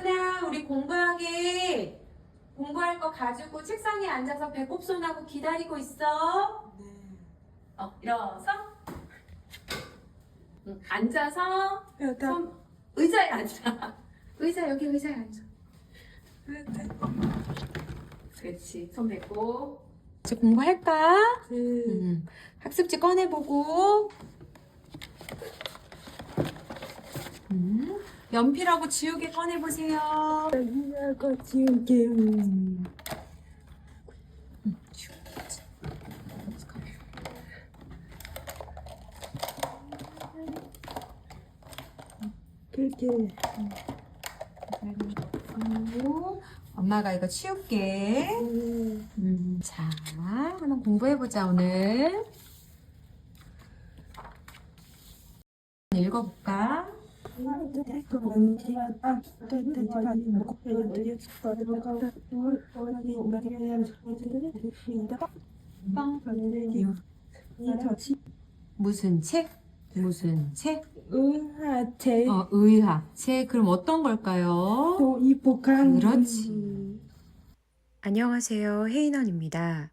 하나 우리 공부하게 공부할 거 가지고 책상에 앉아서 배꼽 손하고 기다리고 있어. 어 일어서. 응, 앉아서 손 의자에 앉아. 의자 여기 의자에 앉아. 그렇지. 손 뱉고. 이제 공부할까? 음, 학습지 꺼내보고. 음, 연필하고 지우개 꺼내보세요. 이거 지우개 그렇게 엄마가 이거 치울게. 음, 자, 한번 공부해보자, 오늘. 읽어볼까? 무슨 책? 무슨 책? 의하체 어, 의학. 책, 그럼 어떤 걸까요? 또이 그렇지. 안녕하세요. 혜인원입니다.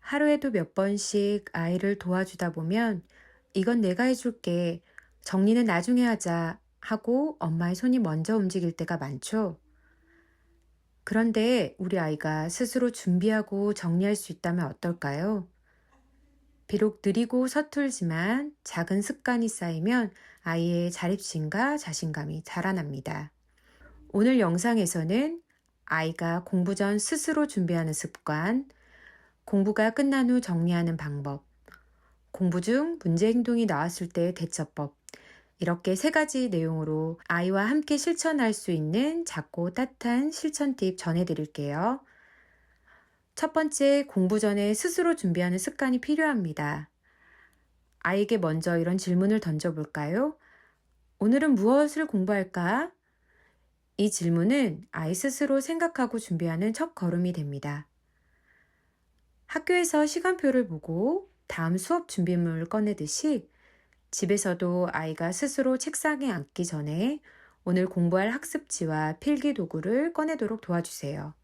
하루에도 몇 번씩 아이를 도와주다 보면 이건 내가 해줄게. 정리는 나중에 하자 하고 엄마의 손이 먼저 움직일 때가 많죠. 그런데 우리 아이가 스스로 준비하고 정리할 수 있다면 어떨까요? 비록 느리고 서툴지만 작은 습관이 쌓이면 아이의 자립심과 자신감이 자라납니다. 오늘 영상에서는 아이가 공부 전 스스로 준비하는 습관, 공부가 끝난 후 정리하는 방법, 공부 중 문제 행동이 나왔을 때의 대처법, 이렇게 세 가지 내용으로 아이와 함께 실천할 수 있는 작고 따뜻한 실천 팁 전해드릴게요. 첫 번째, 공부 전에 스스로 준비하는 습관이 필요합니다. 아이에게 먼저 이런 질문을 던져볼까요? 오늘은 무엇을 공부할까? 이 질문은 아이 스스로 생각하고 준비하는 첫 걸음이 됩니다. 학교에서 시간표를 보고 다음 수업 준비물을 꺼내듯이 집에서도 아이가 스스로 책상에 앉기 전에 오늘 공부할 학습지와 필기 도구를 꺼내도록 도와주세요.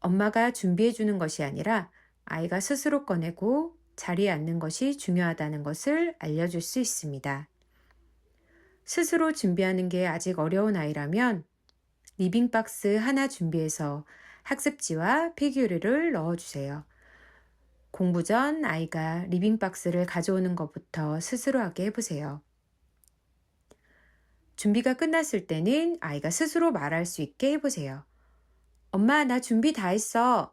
엄마가 준비해 주는 것이 아니라 아이가 스스로 꺼내고 자리에 앉는 것이 중요하다는 것을 알려줄 수 있습니다. 스스로 준비하는 게 아직 어려운 아이라면 리빙박스 하나 준비해서 학습지와 필기류를 넣어주세요. 공부 전 아이가 리빙박스를 가져오는 것부터 스스로 하게 해보세요. 준비가 끝났을 때는 아이가 스스로 말할 수 있게 해보세요. 엄마, 나 준비 다 했어.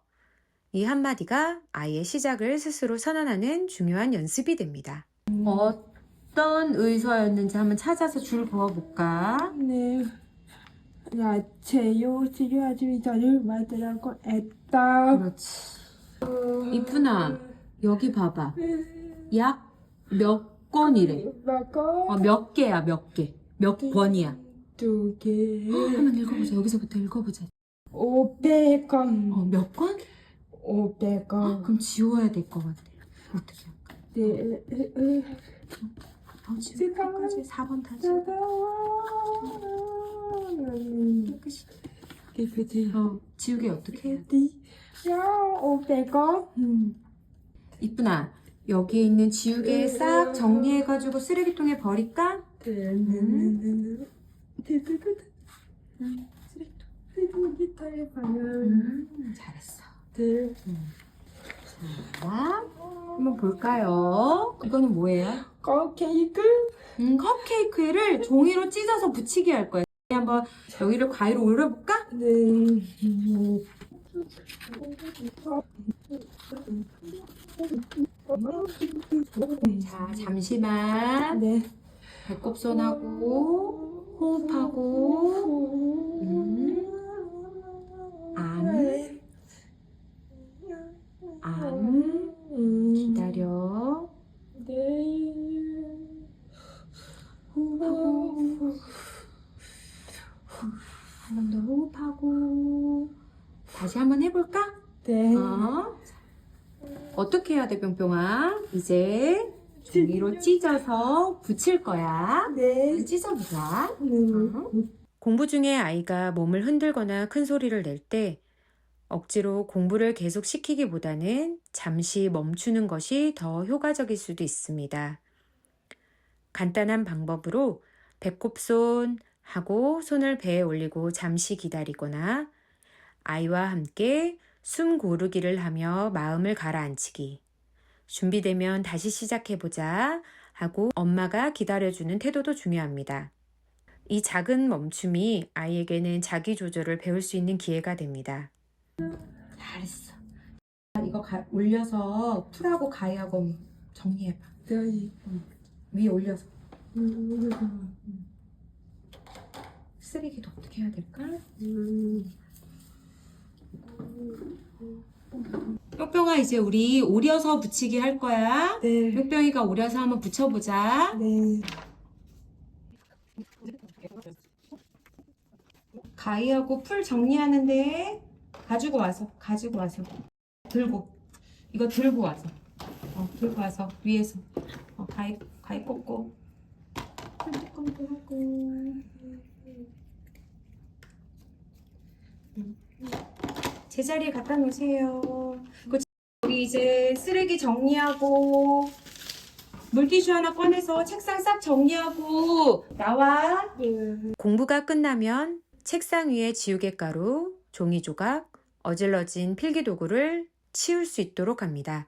이 한마디가 아이의 시작을 스스로 선언하는 중요한 연습이 됩니다. 어떤 의서였는지 한번 찾아서 줄 그어볼까? 네 야채 요식을 아주 저를 만들라고 했다 그렇지. 이쁜아, 여기 봐봐. 약 몇 권이래. 어, 몇 개야, 몇 개. 몇 권이야. 두 개 한번 읽어보자. 여기서부터 읽어보자. 오백 원 어, 몇 권? 오백 원 그럼 지워야 될 것 같아. 어떻게 할까? 네 어, 지울 때까지 4번 다시. 깨끗이 깨끗이 어, 지우개 어떻게 해? 어디 야 오백 원 음. 이쁜아, 여기에 있는 지우개 싹 정리해가지고 쓰레기통에 버릴까? 음. 음, 잘했어. 자, 한번 볼까요? 이거는 뭐예요? có 케이크 음, 컵케이크를 종이로 찢어서 붙이게 할 거예요. 한번 여기를 가위로 올려볼까? 네. 자, 잠시만. 네. 배꼽 손하고 호흡하고 음, 암, 암 기다려 네. 호흡하고 한 번 더 호흡하고 다시 한번 해볼까? 네. 어? 어떻게 해야 돼, 뿅뿅아? 이제 종이로 찢어서 붙일 거야. 네. 찢어보자. 음. 공부 중에 아이가 몸을 흔들거나 큰 소리를 낼 때 억지로 공부를 계속 시키기보다는 잠시 멈추는 것이 더 효과적일 수도 있습니다. 간단한 방법으로 배꼽손 하고 손을 배에 올리고 잠시 기다리거나 아이와 함께 숨 고르기를 하며 마음을 가라앉히기. 준비되면 다시 시작해보자 하고 엄마가 기다려주는 태도도 중요합니다. 이 작은 멈춤이 아이에게는 자기 조절을 배울 수 있는 기회가 됩니다. 잘했어. 이거 가- 올려서 풀하고 가위하고 정리해봐. 다시. 위에 올려서. 음. 쓰레기도 어떻게 해야 될까? 음. 뿅뿅아 이제 우리 오려서 붙이기 할 거야. 네. 뿅뿅이가 오려서 한번 붙여보자. 네. 가위하고 풀 정리하는데 가지고 와서 가지고 와서 들고 이거 들고 와서 어, 들고 와서 위에서 어, 가위 가위 꽂고 풀 조금 하고 제자리에 갖다 놓으세요. 그 우리 이제 쓰레기 정리하고 물티슈 하나 꺼내서 책상 싹 정리하고 나와. 네. 공부가 끝나면 책상 위에 지우개 가루, 종이 조각, 어질러진 필기 도구를 치울 수 있도록 합니다.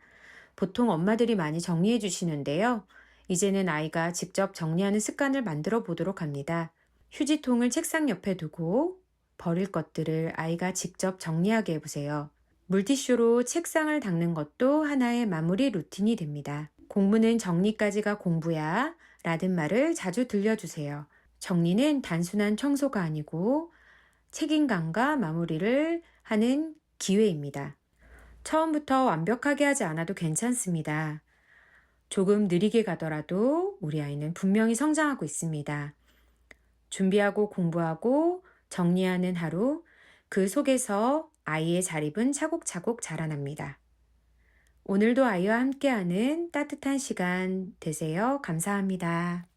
보통 엄마들이 많이 정리해 주시는데요. 이제는 아이가 직접 정리하는 습관을 만들어 보도록 합니다. 휴지통을 책상 옆에 두고 버릴 것들을 아이가 직접 정리하게 해보세요. 물티슈로 책상을 닦는 것도 하나의 마무리 루틴이 됩니다. 공부는 정리까지가 공부야 라는 말을 자주 들려주세요. 정리는 단순한 청소가 아니고 책임감과 마무리를 하는 기회입니다. 처음부터 완벽하게 하지 않아도 괜찮습니다. 조금 느리게 가더라도 우리 아이는 분명히 성장하고 있습니다. 준비하고 공부하고 정리하는 하루, 그 속에서 아이의 자립은 차곡차곡 자라납니다. 오늘도 아이와 함께하는 따뜻한 시간 되세요. 감사합니다.